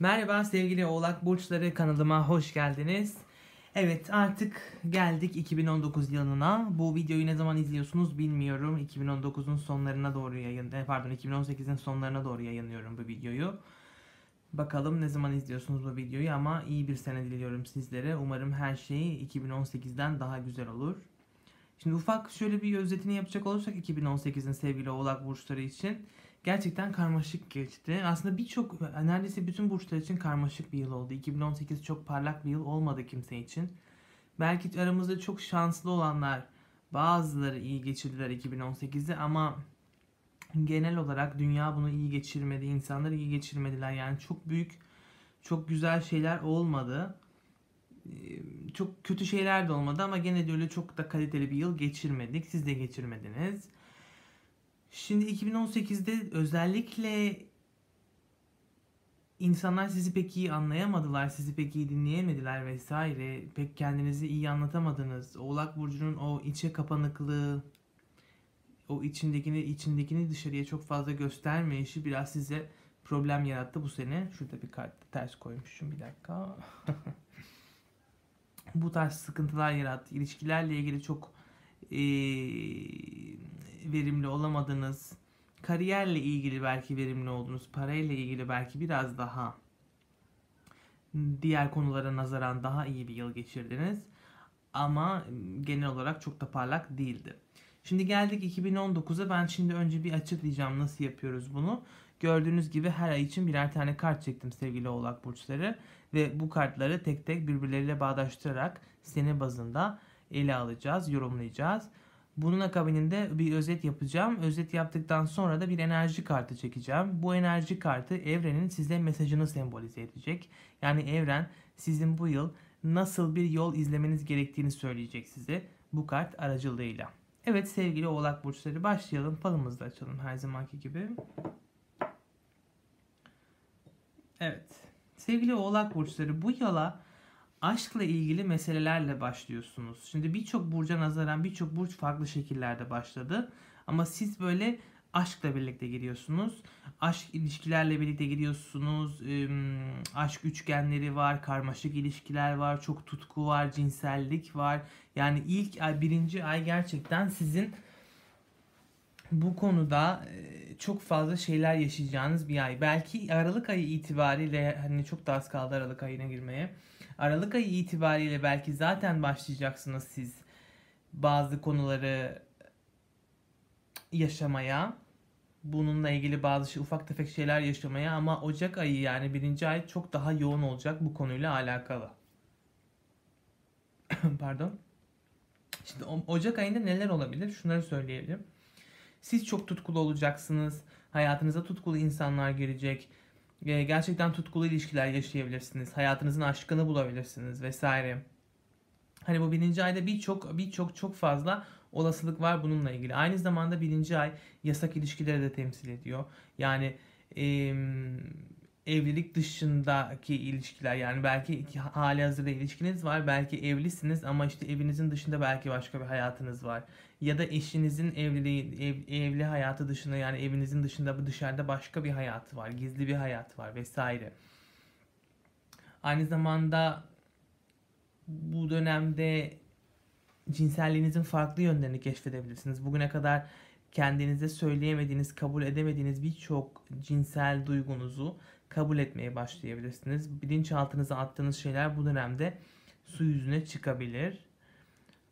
Merhaba sevgili Oğlak Burçları kanalıma hoş geldiniz. Evet artık geldik 2019 yılına. Bu videoyu ne zaman izliyorsunuz bilmiyorum. 2019'un sonlarına doğru yayın, e, pardon 2018'in sonlarına doğru yayınlıyorum bu videoyu. Bakalım ne zaman izliyorsunuz bu videoyu ama iyi bir sene diliyorum sizlere. Umarım her şey 2018'den daha güzel olur. Şimdi ufak şöyle bir özetini yapacak olursak 2018'in sevgili Oğlak Burçları için gerçekten karmaşık geçti. Aslında birçok neredeyse bütün burçlar için karmaşık bir yıl oldu. 2018 çok parlak bir yıl olmadı kimse için. Belki aramızda çok şanslı olanlar bazıları iyi geçirdiler 2018'i ama genel olarak dünya bunu iyi geçirmedi. insanlar iyi geçirmediler. Yani çok büyük, çok güzel şeyler olmadı. Çok kötü şeyler de olmadı ama gene de öyle çok da kaliteli bir yıl geçirmedik. Siz de geçirmediniz. Şimdi 2018'de özellikle insanlar sizi pek iyi anlayamadılar, sizi pek iyi dinleyemediler vesaire. Pek kendinizi iyi anlatamadınız. Oğlak burcunun o içe kapanıklığı, o içindekini içindekini dışarıya çok fazla göstermeyişi biraz size problem yarattı bu sene. Şurada bir kart ters koymuşum bir dakika. bu tarz sıkıntılar yarattı. İlişkilerle ilgili çok ee, verimli olamadınız. Kariyerle ilgili belki verimli oldunuz. Parayla ilgili belki biraz daha diğer konulara nazaran daha iyi bir yıl geçirdiniz. Ama genel olarak çok da parlak değildi. Şimdi geldik 2019'a. Ben şimdi önce bir açıklayacağım nasıl yapıyoruz bunu. Gördüğünüz gibi her ay için birer tane kart çektim sevgili oğlak burçları. Ve bu kartları tek tek birbirleriyle bağdaştırarak sene bazında ele alacağız, yorumlayacağız. Bunun akabininde bir özet yapacağım. Özet yaptıktan sonra da bir enerji kartı çekeceğim. Bu enerji kartı evrenin size mesajını sembolize edecek. Yani evren sizin bu yıl nasıl bir yol izlemeniz gerektiğini söyleyecek size bu kart aracılığıyla. Evet sevgili oğlak burçları başlayalım. Falımızı da açalım her zamanki gibi. Evet. Sevgili oğlak burçları bu yıla aşkla ilgili meselelerle başlıyorsunuz. Şimdi birçok burca nazaran birçok burç farklı şekillerde başladı. Ama siz böyle aşkla birlikte giriyorsunuz. Aşk ilişkilerle birlikte giriyorsunuz. Aşk üçgenleri var, karmaşık ilişkiler var, çok tutku var, cinsellik var. Yani ilk ay, birinci ay gerçekten sizin bu konuda çok fazla şeyler yaşayacağınız bir ay. Belki Aralık ayı itibariyle hani çok da az kaldı Aralık ayına girmeye Aralık ayı itibariyle belki zaten başlayacaksınız siz bazı konuları yaşamaya. Bununla ilgili bazı şey, ufak tefek şeyler yaşamaya ama Ocak ayı yani birinci ay çok daha yoğun olacak bu konuyla alakalı. Pardon. Şimdi Ocak ayında neler olabilir? Şunları söyleyebilirim. Siz çok tutkulu olacaksınız. Hayatınıza tutkulu insanlar girecek gerçekten tutkulu ilişkiler yaşayabilirsiniz. Hayatınızın aşkını bulabilirsiniz vesaire. Hani bu birinci ayda birçok birçok çok fazla olasılık var bununla ilgili. Aynı zamanda birinci ay yasak ilişkileri de temsil ediyor. Yani evlilik dışındaki ilişkiler yani belki hali hazırda ilişkiniz var belki evlisiniz ama işte evinizin dışında belki başka bir hayatınız var. Ya da eşinizin evliliği ev, evli hayatı dışında yani evinizin dışında dışarıda başka bir hayatı var gizli bir hayat var vesaire. Aynı zamanda bu dönemde cinselliğinizin farklı yönlerini keşfedebilirsiniz. Bugüne kadar kendinize söyleyemediğiniz, kabul edemediğiniz birçok cinsel duygunuzu kabul etmeye başlayabilirsiniz. Bilinçaltınıza attığınız şeyler bu dönemde su yüzüne çıkabilir.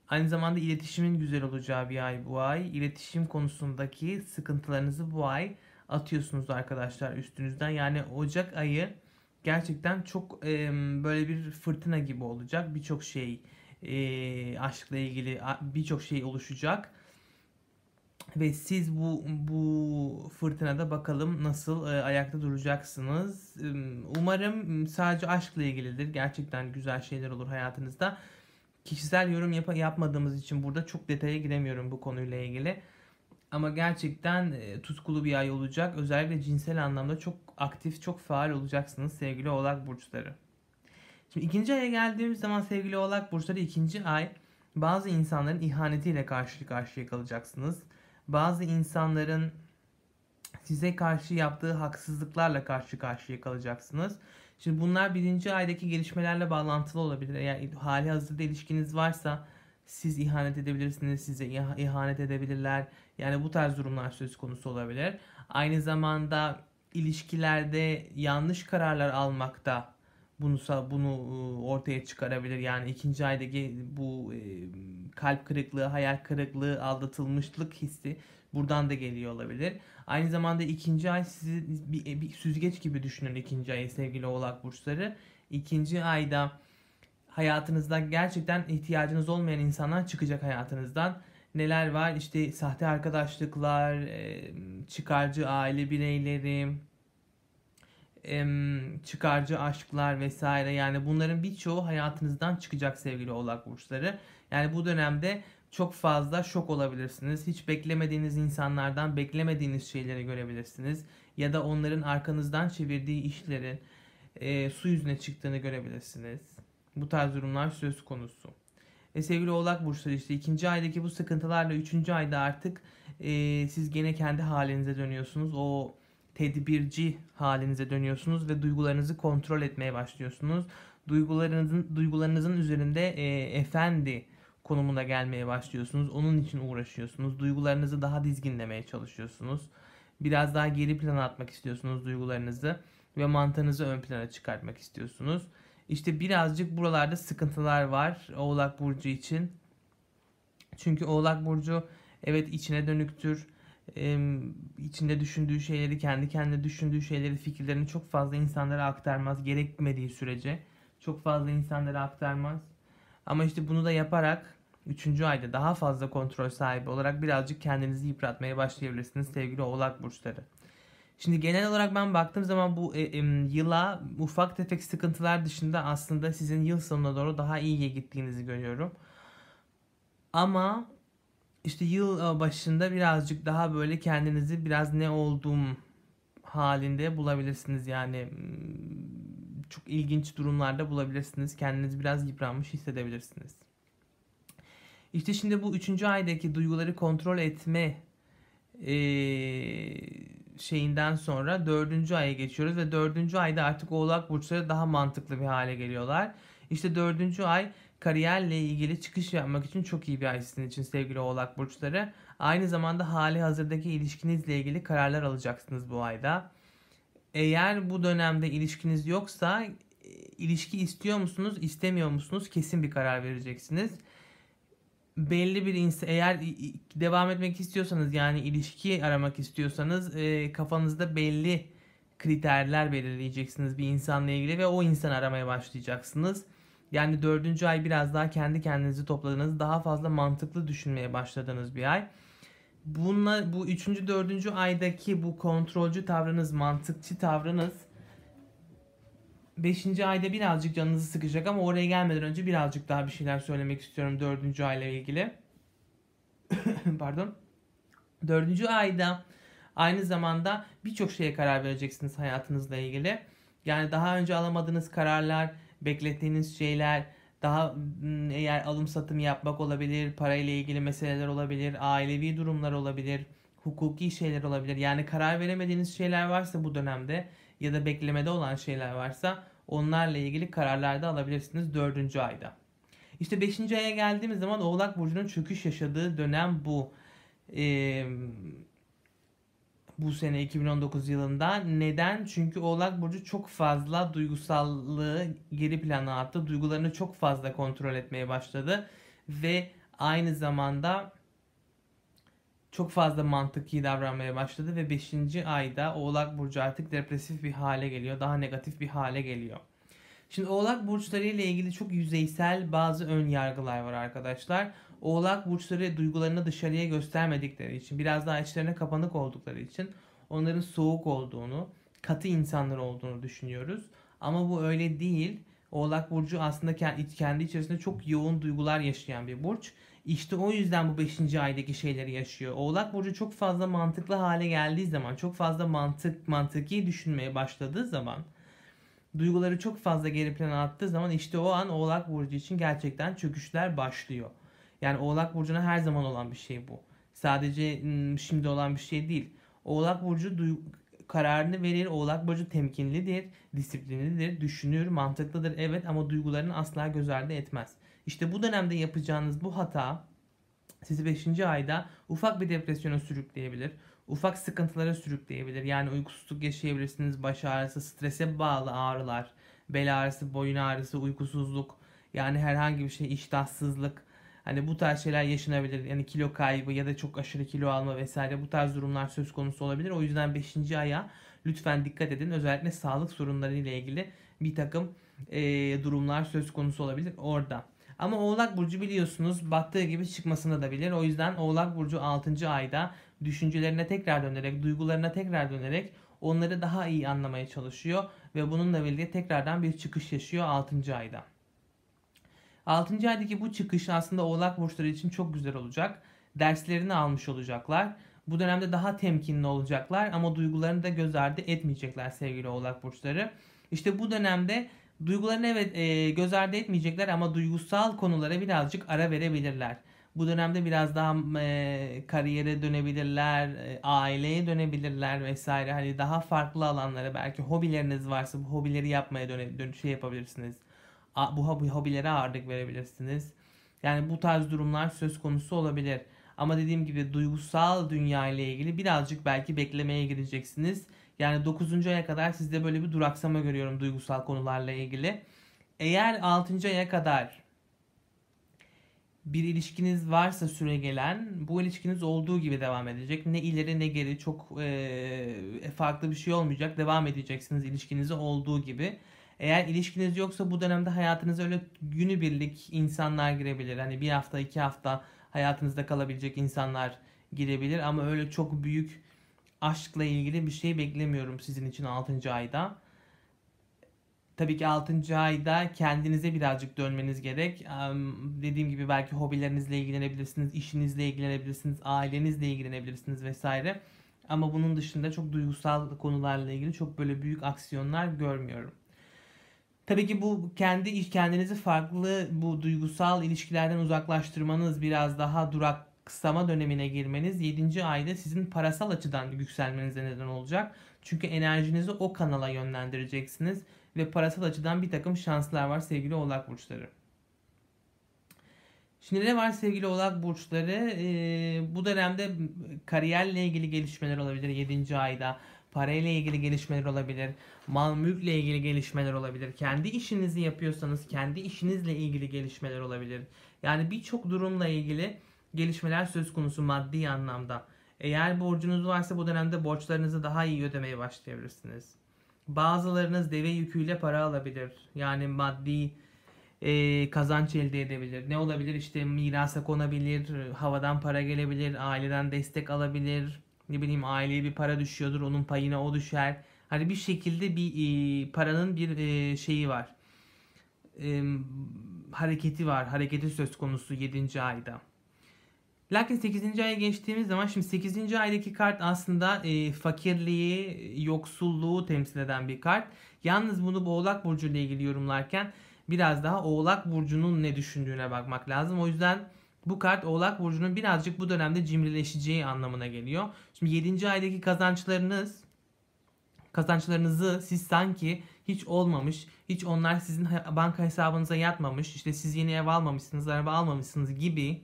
Aynı zamanda iletişimin güzel olacağı bir ay bu ay. İletişim konusundaki sıkıntılarınızı bu ay atıyorsunuz arkadaşlar üstünüzden. Yani Ocak ayı gerçekten çok e, böyle bir fırtına gibi olacak. Birçok şey e, aşkla ilgili birçok şey oluşacak ve siz bu bu fırtınada bakalım nasıl e, ayakta duracaksınız. Umarım sadece aşkla ilgilidir. Gerçekten güzel şeyler olur hayatınızda. Kişisel yorum yap yapmadığımız için burada çok detaya giremiyorum bu konuyla ilgili. Ama gerçekten e, tutkulu bir ay olacak. Özellikle cinsel anlamda çok aktif, çok faal olacaksınız sevgili oğlak burçları. Şimdi ikinci aya geldiğimiz zaman sevgili oğlak burçları ikinci ay bazı insanların ihanetiyle karşı karşıya kalacaksınız bazı insanların size karşı yaptığı haksızlıklarla karşı karşıya kalacaksınız. Şimdi bunlar birinci aydaki gelişmelerle bağlantılı olabilir. Eğer hali hazırda ilişkiniz varsa siz ihanet edebilirsiniz, size ihanet edebilirler. Yani bu tarz durumlar söz konusu olabilir. Aynı zamanda ilişkilerde yanlış kararlar almakta bunu bunu ıı, ortaya çıkarabilir. Yani ikinci aydaki bu kalp kırıklığı, hayal kırıklığı, aldatılmışlık hissi buradan da geliyor olabilir. Aynı zamanda ikinci ay sizi bir, bir süzgeç gibi düşünün ikinci ayı sevgili oğlak burçları. İkinci ayda hayatınızda gerçekten ihtiyacınız olmayan insanlar çıkacak hayatınızdan. Neler var? İşte sahte arkadaşlıklar, çıkarcı aile bireyleri, çıkarcı aşklar vesaire. Yani bunların birçoğu hayatınızdan çıkacak sevgili oğlak burçları. Yani bu dönemde çok fazla şok olabilirsiniz. Hiç beklemediğiniz insanlardan beklemediğiniz şeyleri görebilirsiniz. Ya da onların arkanızdan çevirdiği işlerin e, su yüzüne çıktığını görebilirsiniz. Bu tarz durumlar söz konusu. E, sevgili oğlak burçları işte ikinci aydaki bu sıkıntılarla üçüncü ayda artık e, siz gene kendi halinize dönüyorsunuz. O tedbirci halinize dönüyorsunuz ve duygularınızı kontrol etmeye başlıyorsunuz. Duygularınızın duygularınızın üzerinde e, efendi konumuna gelmeye başlıyorsunuz. Onun için uğraşıyorsunuz. Duygularınızı daha dizginlemeye çalışıyorsunuz. Biraz daha geri plana atmak istiyorsunuz duygularınızı ve mantığınızı ön plana çıkartmak istiyorsunuz. İşte birazcık buralarda sıkıntılar var Oğlak Burcu için. Çünkü Oğlak Burcu evet içine dönüktür. İçinde düşündüğü şeyleri, kendi kendine düşündüğü şeyleri, fikirlerini çok fazla insanlara aktarmaz. Gerekmediği sürece çok fazla insanlara aktarmaz. Ama işte bunu da yaparak 3. ayda daha fazla kontrol sahibi olarak birazcık kendinizi yıpratmaya başlayabilirsiniz sevgili oğlak burçları. Şimdi genel olarak ben baktığım zaman bu e, e, yıla ufak tefek sıkıntılar dışında aslında sizin yıl sonuna doğru daha iyiye gittiğinizi görüyorum. Ama işte yıl başında birazcık daha böyle kendinizi biraz ne olduğum halinde bulabilirsiniz. Yani çok ilginç durumlarda bulabilirsiniz. Kendinizi biraz yıpranmış hissedebilirsiniz. İşte şimdi bu üçüncü aydaki duyguları kontrol etme e, şeyinden sonra dördüncü aya geçiyoruz ve dördüncü ayda artık oğlak burçları daha mantıklı bir hale geliyorlar. İşte dördüncü ay kariyerle ilgili çıkış yapmak için çok iyi bir ay sizin için sevgili oğlak burçları. Aynı zamanda hali hazırdaki ilişkinizle ilgili kararlar alacaksınız bu ayda. Eğer bu dönemde ilişkiniz yoksa ilişki istiyor musunuz, istemiyor musunuz? Kesin bir karar vereceksiniz. Belli bir insan eğer devam etmek istiyorsanız yani ilişki aramak istiyorsanız e, kafanızda belli kriterler belirleyeceksiniz bir insanla ilgili ve o insanı aramaya başlayacaksınız. Yani dördüncü ay biraz daha kendi kendinizi topladığınız, daha fazla mantıklı düşünmeye başladığınız bir ay. Bununla bu üçüncü, dördüncü aydaki bu kontrolcü tavrınız, mantıkçı tavrınız 5. ayda birazcık canınızı sıkacak ama oraya gelmeden önce birazcık daha bir şeyler söylemek istiyorum 4. ayla ilgili. Pardon. 4. ayda aynı zamanda birçok şeye karar vereceksiniz hayatınızla ilgili. Yani daha önce alamadığınız kararlar, beklettiğiniz şeyler, daha eğer alım satım yapmak olabilir, parayla ilgili meseleler olabilir, ailevi durumlar olabilir, hukuki şeyler olabilir. Yani karar veremediğiniz şeyler varsa bu dönemde ya da beklemede olan şeyler varsa onlarla ilgili kararlar da alabilirsiniz 4. ayda. İşte 5. aya geldiğimiz zaman Oğlak Burcu'nun çöküş yaşadığı dönem bu. Ee, bu sene 2019 yılında. Neden? Çünkü Oğlak Burcu çok fazla duygusallığı geri plana attı. Duygularını çok fazla kontrol etmeye başladı. Ve aynı zamanda çok fazla mantıki davranmaya başladı ve 5. ayda Oğlak Burcu artık depresif bir hale geliyor. Daha negatif bir hale geliyor. Şimdi Oğlak burçları ile ilgili çok yüzeysel bazı ön yargılar var arkadaşlar. Oğlak burçları duygularını dışarıya göstermedikleri için, biraz daha içlerine kapanık oldukları için onların soğuk olduğunu, katı insanlar olduğunu düşünüyoruz. Ama bu öyle değil. Oğlak burcu aslında kendi içerisinde çok yoğun duygular yaşayan bir burç. İşte o yüzden bu 5. aydaki şeyleri yaşıyor. Oğlak burcu çok fazla mantıklı hale geldiği zaman, çok fazla mantık mantıki düşünmeye başladığı zaman, duyguları çok fazla geri plana attığı zaman işte o an Oğlak burcu için gerçekten çöküşler başlıyor. Yani Oğlak burcuna her zaman olan bir şey bu. Sadece şimdi olan bir şey değil. Oğlak Burcu kararını verir. Oğlak Burcu temkinlidir, disiplinlidir, düşünür, mantıklıdır. Evet ama duygularını asla göz ardı etmez. İşte bu dönemde yapacağınız bu hata sizi 5. ayda ufak bir depresyona sürükleyebilir. Ufak sıkıntılara sürükleyebilir. Yani uykusuzluk yaşayabilirsiniz, baş ağrısı, strese bağlı ağrılar, bel ağrısı, boyun ağrısı, uykusuzluk, yani herhangi bir şey, iştahsızlık, hani bu tarz şeyler yaşanabilir. Yani kilo kaybı ya da çok aşırı kilo alma vesaire bu tarz durumlar söz konusu olabilir. O yüzden 5. aya lütfen dikkat edin. Özellikle sağlık sorunları ile ilgili bir takım e, durumlar söz konusu olabilir orada. Ama Oğlak Burcu biliyorsunuz battığı gibi çıkmasını da bilir. O yüzden Oğlak Burcu 6. ayda düşüncelerine tekrar dönerek, duygularına tekrar dönerek onları daha iyi anlamaya çalışıyor. Ve bununla birlikte tekrardan bir çıkış yaşıyor 6. ayda. 6. aydaki bu çıkış aslında Oğlak Burçları için çok güzel olacak. Derslerini almış olacaklar. Bu dönemde daha temkinli olacaklar ama duygularını da göz ardı etmeyecekler sevgili Oğlak Burçları. İşte bu dönemde Duygularını evet e, göz ardı etmeyecekler ama duygusal konulara birazcık ara verebilirler. Bu dönemde biraz daha e, kariyere dönebilirler, e, aileye dönebilirler vesaire. Hani daha farklı alanlara belki hobileriniz varsa bu hobileri yapmaya döne, dön şey yapabilirsiniz. Bu hobi, hobilere ağırlık verebilirsiniz. Yani bu tarz durumlar söz konusu olabilir. Ama dediğim gibi duygusal dünya ile ilgili birazcık belki beklemeye gireceksiniz. Yani 9. aya kadar sizde böyle bir duraksama görüyorum duygusal konularla ilgili. Eğer 6. aya kadar bir ilişkiniz varsa süre gelen bu ilişkiniz olduğu gibi devam edecek. Ne ileri ne geri çok e, farklı bir şey olmayacak. Devam edeceksiniz ilişkinizi olduğu gibi. Eğer ilişkiniz yoksa bu dönemde hayatınıza öyle günübirlik insanlar girebilir. Hani bir hafta iki hafta hayatınızda kalabilecek insanlar girebilir. Ama öyle çok büyük aşkla ilgili bir şey beklemiyorum sizin için 6. ayda. Tabii ki 6. ayda kendinize birazcık dönmeniz gerek. Dediğim gibi belki hobilerinizle ilgilenebilirsiniz, işinizle ilgilenebilirsiniz, ailenizle ilgilenebilirsiniz vesaire. Ama bunun dışında çok duygusal konularla ilgili çok böyle büyük aksiyonlar görmüyorum. Tabii ki bu kendi kendinizi farklı bu duygusal ilişkilerden uzaklaştırmanız biraz daha durak kısama dönemine girmeniz 7. ayda sizin parasal açıdan yükselmenize neden olacak. Çünkü enerjinizi o kanala yönlendireceksiniz ve parasal açıdan bir takım şanslar var sevgili oğlak burçları. Şimdi ne var sevgili oğlak burçları? Ee, bu dönemde kariyerle ilgili gelişmeler olabilir 7. ayda. Parayla ilgili gelişmeler olabilir. Mal mülkle ilgili gelişmeler olabilir. Kendi işinizi yapıyorsanız kendi işinizle ilgili gelişmeler olabilir. Yani birçok durumla ilgili gelişmeler söz konusu maddi anlamda. Eğer borcunuz varsa bu dönemde borçlarınızı daha iyi ödemeye başlayabilirsiniz. Bazılarınız deve yüküyle para alabilir. Yani maddi e, kazanç elde edebilir. Ne olabilir? İşte mirasa konabilir, havadan para gelebilir, aileden destek alabilir. Ne bileyim aileye bir para düşüyordur, onun payına o düşer. Hani bir şekilde bir e, paranın bir e, şeyi var. E, hareketi var. Hareketi söz konusu 7. ayda. Lakin 8. aya geçtiğimiz zaman şimdi 8. aydaki kart aslında e, fakirliği, yoksulluğu temsil eden bir kart. Yalnız bunu bu Oğlak Burcu ile ilgili yorumlarken biraz daha Oğlak Burcu'nun ne düşündüğüne bakmak lazım. O yüzden bu kart Oğlak Burcu'nun birazcık bu dönemde cimrileşeceği anlamına geliyor. Şimdi 7. aydaki kazançlarınız kazançlarınızı siz sanki hiç olmamış, hiç onlar sizin banka hesabınıza yatmamış, işte siz yeni ev almamışsınız, araba almamışsınız gibi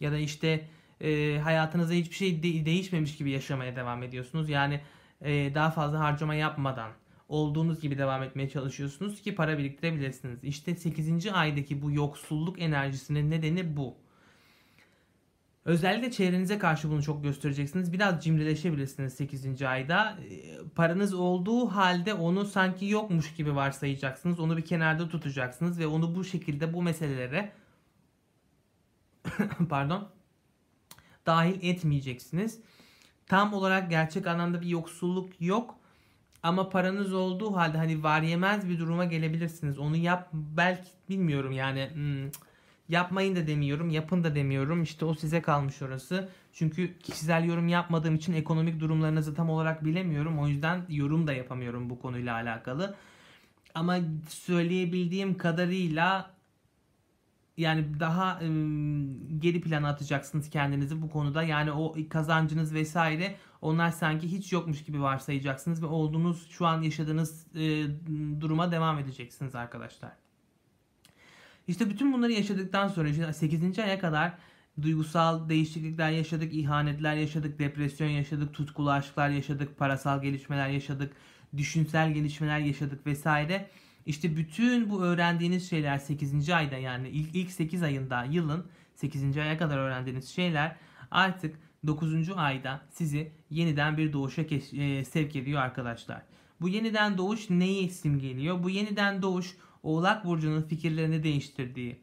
ya da işte e, hayatınızda hiçbir şey de- değişmemiş gibi yaşamaya devam ediyorsunuz. Yani e, daha fazla harcama yapmadan olduğunuz gibi devam etmeye çalışıyorsunuz ki para biriktirebilirsiniz. İşte 8. aydaki bu yoksulluk enerjisinin nedeni bu. Özellikle çevrenize karşı bunu çok göstereceksiniz. Biraz cimrileşebilirsiniz 8. ayda. Paranız olduğu halde onu sanki yokmuş gibi varsayacaksınız. Onu bir kenarda tutacaksınız ve onu bu şekilde bu meselelere pardon dahil etmeyeceksiniz. Tam olarak gerçek anlamda bir yoksulluk yok. Ama paranız olduğu halde hani var yemez bir duruma gelebilirsiniz. Onu yap belki bilmiyorum yani hmm, yapmayın da demiyorum, yapın da demiyorum. İşte o size kalmış orası. Çünkü kişisel yorum yapmadığım için ekonomik durumlarınızı tam olarak bilemiyorum. O yüzden yorum da yapamıyorum bu konuyla alakalı. Ama söyleyebildiğim kadarıyla yani daha ım, geri plana atacaksınız kendinizi bu konuda. Yani o kazancınız vesaire Onlar sanki hiç yokmuş gibi varsayacaksınız ve olduğunuz şu an yaşadığınız e, duruma devam edeceksiniz arkadaşlar. İşte bütün bunları yaşadıktan sonra 8. aya kadar duygusal değişiklikler yaşadık, ihanetler yaşadık, depresyon yaşadık, tutkulu aşklar yaşadık, parasal gelişmeler yaşadık, düşünsel gelişmeler yaşadık vesaire. İşte bütün bu öğrendiğiniz şeyler 8. ayda yani ilk, ilk 8 ayında yılın 8. aya kadar öğrendiğiniz şeyler artık 9. ayda sizi yeniden bir doğuşa e, sevk ediyor arkadaşlar. Bu yeniden doğuş neyi simgeliyor? Bu yeniden doğuş Oğlak Burcu'nun fikirlerini değiştirdiği,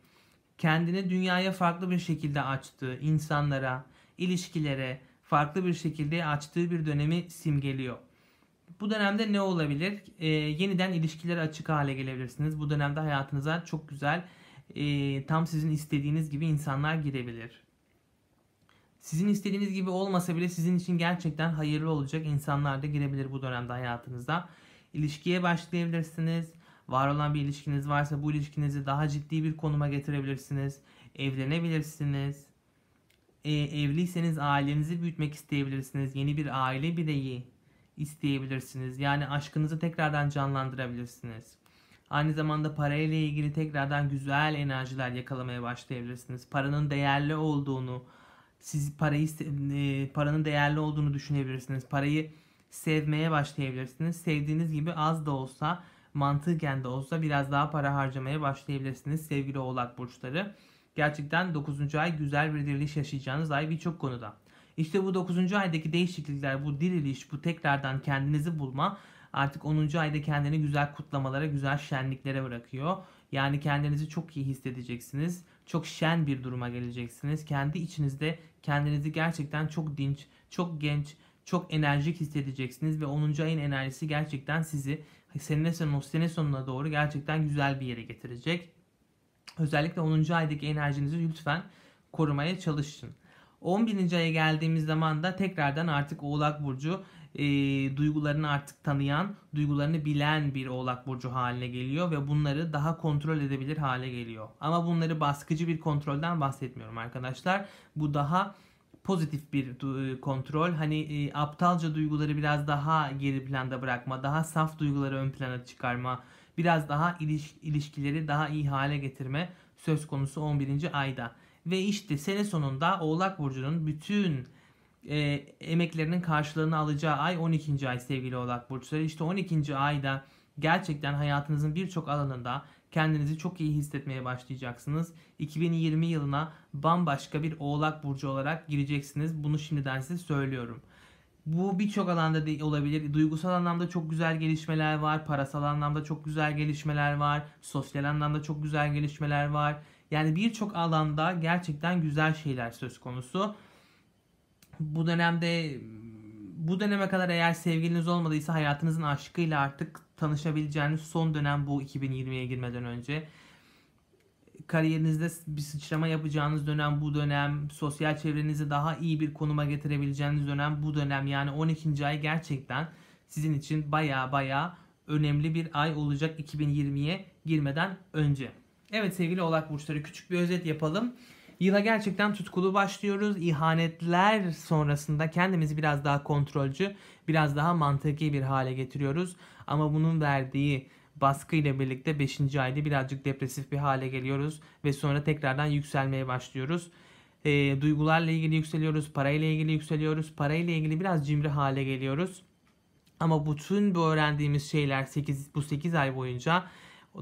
kendini dünyaya farklı bir şekilde açtığı, insanlara, ilişkilere farklı bir şekilde açtığı bir dönemi simgeliyor. Bu dönemde ne olabilir? E, yeniden ilişkiler açık hale gelebilirsiniz. Bu dönemde hayatınıza çok güzel, e, tam sizin istediğiniz gibi insanlar girebilir. Sizin istediğiniz gibi olmasa bile sizin için gerçekten hayırlı olacak insanlar da girebilir bu dönemde hayatınızda. İlişkiye başlayabilirsiniz. Var olan bir ilişkiniz varsa bu ilişkinizi daha ciddi bir konuma getirebilirsiniz. Evlenebilirsiniz. E, evliyseniz ailenizi büyütmek isteyebilirsiniz. Yeni bir aile bireyi isteyebilirsiniz. Yani aşkınızı tekrardan canlandırabilirsiniz. Aynı zamanda parayla ilgili tekrardan güzel enerjiler yakalamaya başlayabilirsiniz. Paranın değerli olduğunu, siz parayı e, paranın değerli olduğunu düşünebilirsiniz. Parayı sevmeye başlayabilirsiniz. Sevdiğiniz gibi az da olsa mantıken de olsa biraz daha para harcamaya başlayabilirsiniz sevgili oğlak burçları. Gerçekten 9. ay güzel bir diriliş yaşayacağınız ay birçok konuda. İşte bu 9. aydaki değişiklikler, bu diriliş, bu tekrardan kendinizi bulma artık 10. ayda kendini güzel kutlamalara, güzel şenliklere bırakıyor. Yani kendinizi çok iyi hissedeceksiniz. Çok şen bir duruma geleceksiniz. Kendi içinizde kendinizi gerçekten çok dinç, çok genç, çok enerjik hissedeceksiniz ve 10. ayın enerjisi gerçekten sizi sene sonu, sene sonuna doğru gerçekten güzel bir yere getirecek. Özellikle 10. aydaki enerjinizi lütfen korumaya çalışın. 11. aya geldiğimiz zaman da tekrardan artık Oğlak Burcu e, duygularını artık tanıyan, duygularını bilen bir Oğlak Burcu haline geliyor ve bunları daha kontrol edebilir hale geliyor. Ama bunları baskıcı bir kontrolden bahsetmiyorum arkadaşlar. Bu daha pozitif bir kontrol. Hani e, aptalca duyguları biraz daha geri planda bırakma, daha saf duyguları ön plana çıkarma, biraz daha iliş, ilişkileri daha iyi hale getirme söz konusu 11. ayda. Ve işte sene sonunda Oğlak Burcu'nun bütün e, emeklerinin karşılığını alacağı ay 12. ay sevgili Oğlak Burçları. İşte 12. ayda gerçekten hayatınızın birçok alanında kendinizi çok iyi hissetmeye başlayacaksınız. 2020 yılına bambaşka bir Oğlak Burcu olarak gireceksiniz. Bunu şimdiden size söylüyorum. Bu birçok alanda de olabilir. Duygusal anlamda çok güzel gelişmeler var. Parasal anlamda çok güzel gelişmeler var. Sosyal anlamda çok güzel gelişmeler var. Yani birçok alanda gerçekten güzel şeyler söz konusu. Bu dönemde bu döneme kadar eğer sevgiliniz olmadıysa hayatınızın aşkıyla artık tanışabileceğiniz son dönem bu 2020'ye girmeden önce. Kariyerinizde bir sıçrama yapacağınız dönem bu dönem. Sosyal çevrenizi daha iyi bir konuma getirebileceğiniz dönem bu dönem. Yani 12. ay gerçekten sizin için baya baya önemli bir ay olacak 2020'ye girmeden önce. Evet sevgili oğlak burçları küçük bir özet yapalım. Yıla gerçekten tutkulu başlıyoruz. İhanetler sonrasında kendimizi biraz daha kontrolcü, biraz daha mantıki bir hale getiriyoruz. Ama bunun verdiği baskı ile birlikte 5. ayda birazcık depresif bir hale geliyoruz ve sonra tekrardan yükselmeye başlıyoruz. E, duygularla ilgili yükseliyoruz, parayla ilgili yükseliyoruz, parayla ilgili biraz cimri hale geliyoruz. Ama bütün bu öğrendiğimiz şeyler 8 bu 8 ay boyunca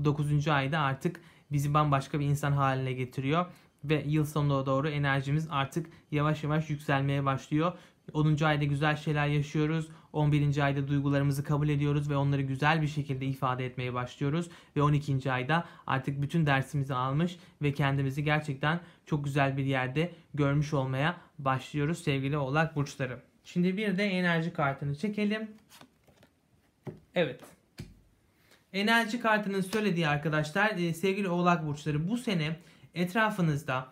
9. ayda artık bizi bambaşka bir insan haline getiriyor ve yıl sonuna doğru enerjimiz artık yavaş yavaş yükselmeye başlıyor. 10. ayda güzel şeyler yaşıyoruz. 11. ayda duygularımızı kabul ediyoruz ve onları güzel bir şekilde ifade etmeye başlıyoruz. Ve 12. ayda artık bütün dersimizi almış ve kendimizi gerçekten çok güzel bir yerde görmüş olmaya başlıyoruz sevgili oğlak burçları. Şimdi bir de enerji kartını çekelim. Evet. Enerji kartının söylediği arkadaşlar e, sevgili oğlak burçları bu sene etrafınızda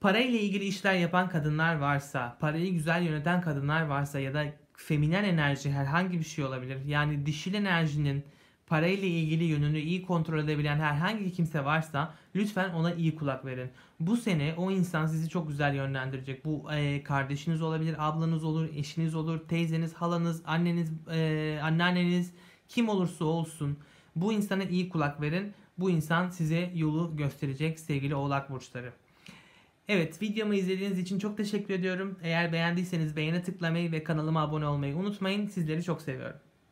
parayla ilgili işler yapan kadınlar varsa, parayı güzel yöneten kadınlar varsa ya da feminen enerji herhangi bir şey olabilir. Yani dişil enerjinin parayla ilgili yönünü iyi kontrol edebilen herhangi kimse varsa lütfen ona iyi kulak verin. Bu sene o insan sizi çok güzel yönlendirecek. Bu e, kardeşiniz olabilir, ablanız olur, eşiniz olur, teyzeniz, halanız, anneniz, e, anneanneniz kim olursa olsun bu insana iyi kulak verin. Bu insan size yolu gösterecek sevgili oğlak burçları. Evet videomu izlediğiniz için çok teşekkür ediyorum. Eğer beğendiyseniz beğene tıklamayı ve kanalıma abone olmayı unutmayın. Sizleri çok seviyorum.